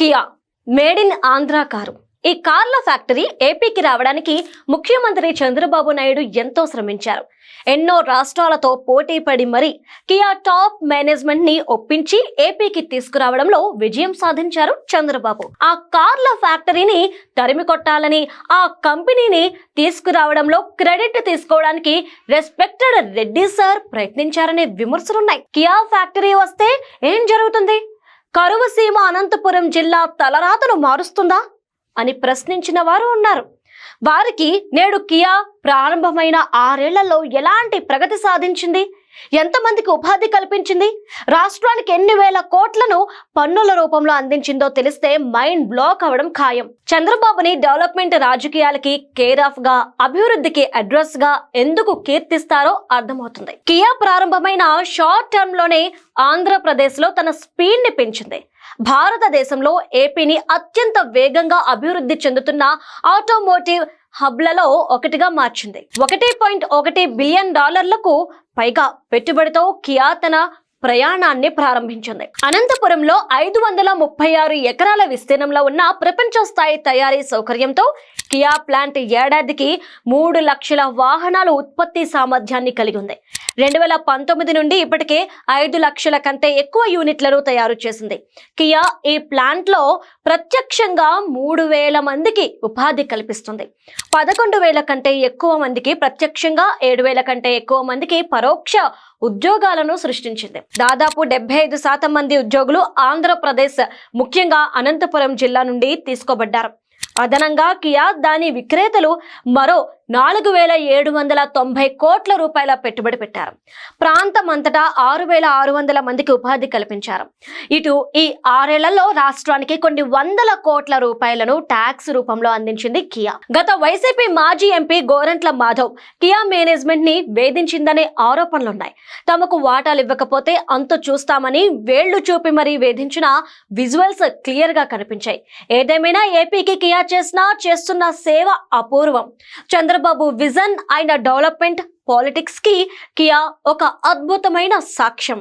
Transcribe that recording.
Kia made in Andhra car. ఈ కార్ల factory ఏపీకి రావడానికి ముఖ్యమంత్రి చంద్రబాబు నాయుడు ఎంతో శ్రమించారు. ఎన్నో రాష్ట్రాలతో పోటీ పడి మరి కియా టాప్ మేనేజ్మెంట్ని ఒప్పించి ఏపీకి తీసుకురావడంలో విజయం సాధించారు చంద్రబాబు. ఆ కార్ల ఫ్యాక్టరీని తరిమి కొట్టాలని ఆ కంపెనీని తీసుకురావడంలో క్రెడిట్ తీసుకోవడానికి రెస్పెక్టెడ్ రెడ్డి సార్ ప్రయత్నించారనే విమర్శలున్నాయి. కియా ఫ్యాక్టరీ వస్తే ఏం జరుగుతుంది? కరువు సీమ అనంతపురం జిల్లా తలరాతను మారుస్తుందా అని ప్రశ్నించిన వారు ఉన్నారు. వారికి నేడు కియా ప్రారంభమైన ఆరేళ్ళలో ఎలాంటి ప్రగతి సాధించింది? ఎంతమందికి ఉపాధి కల్పించింది? రాష్ట్రానికి ఎన్ని వేల కోట్లను పన్నుల రూపంలో అందించిందో తెలిస్తే మైండ్ బ్లాక్ అవడం ఖాయం. చంద్రబాబుని డెవలప్మెంట్ రాజకీయాలకి కేర్ ఆఫ్గా అభివృద్ధికి అడ్రస్గా ఎందుకు కీర్తిస్తారో అర్థమవుతుంది. కియా ప్రారంభమైన షార్ట్ టర్మ్లోనే ఆంధ్రప్రదేశ్లో తన స్పీడ్ని పెంచింది. భారతదేశంలో ఏపీని అత్యంత వేగంగా అభివృద్ధి చెందుతున్న ఆటోమోటివ్ హబ్లలో ఒకటిగా మార్చింది. ఒకటి పాయింట్ ఒకటి బిలియన్ డాలర్లకు పైగా పెట్టుబడితో కియా తన ప్రయాణాన్ని ప్రారంభించింది. అనంతపురంలో ఐదు వందల ముప్పై ఆరు ఎకరాల విస్తీర్ణంలో ఉన్న ప్రపంచ స్థాయి తయారీ సౌకర్యంతో కియా ప్లాంట్ ఏడాదికి మూడు లక్షల వాహనాలు ఉత్పత్తి సామర్థ్యాన్ని కలిగి ఉంది. రెండు వేల పంతొమ్మిది నుండి ఇప్పటికే ఐదు లక్షల కంటే ఎక్కువ యూనిట్లను తయారు చేసింది. కియా ఈ ప్లాంట్లో ప్రత్యక్షంగా మూడు వేల మందికి ఉపాధి కల్పిస్తుంది. పదకొండు వేల కంటే ఎక్కువ మందికి ప్రత్యక్షంగా ఏడు వేల కంటే ఎక్కువ మందికి పరోక్ష ఉద్యోగాలను సృష్టించింది. దాదాపు డెబ్బై ఐదు శాతం మంది ఉద్యోగులు ఆంధ్రప్రదేశ్ ముఖ్యంగా అనంతపురం జిల్లా నుండి తీసుకోబడ్డారు. అదనంగా కియా దాని విక్రేతలు మరో నాలుగు వేల ఏడు వందల తొంభై కోట్ల రూపాయల పెట్టుబడి పెట్టారు. ప్రాంతం అంతటా ఆరు వేల ఆరు వందల మందికి ఉపాధి కల్పించారు. ఇటు ఈ ఆరేళ్ళలో రాష్ట్రానికి కొన్ని వందల కోట్ల రూపాయలను ట్యాక్స్ రూపంలో అందించింది కియా. గత వైసీపీ మాజీ ఎంపీ గోరంట్ల మాధవ్ కియా మేనేజ్మెంట్ని వేధించిందనే ఆరోపణలున్నాయి. తమకు వాటాలు ఇవ్వకపోతే అంతు చూస్తామని వేళ్ళు చూపి మరీ వేధించిన విజువల్స్ క్లియర్గా కనిపించాయి. ఏదేమైనా ఏపీకి కియా చేసిన చేస్తున్న సేవ అపూర్వం. చంద్రబాబు విజన్ అయిన డెవలప్మెంట్ పాలిటిక్స్కి కియా ఒక అద్భుతమైన సాక్ష్యం.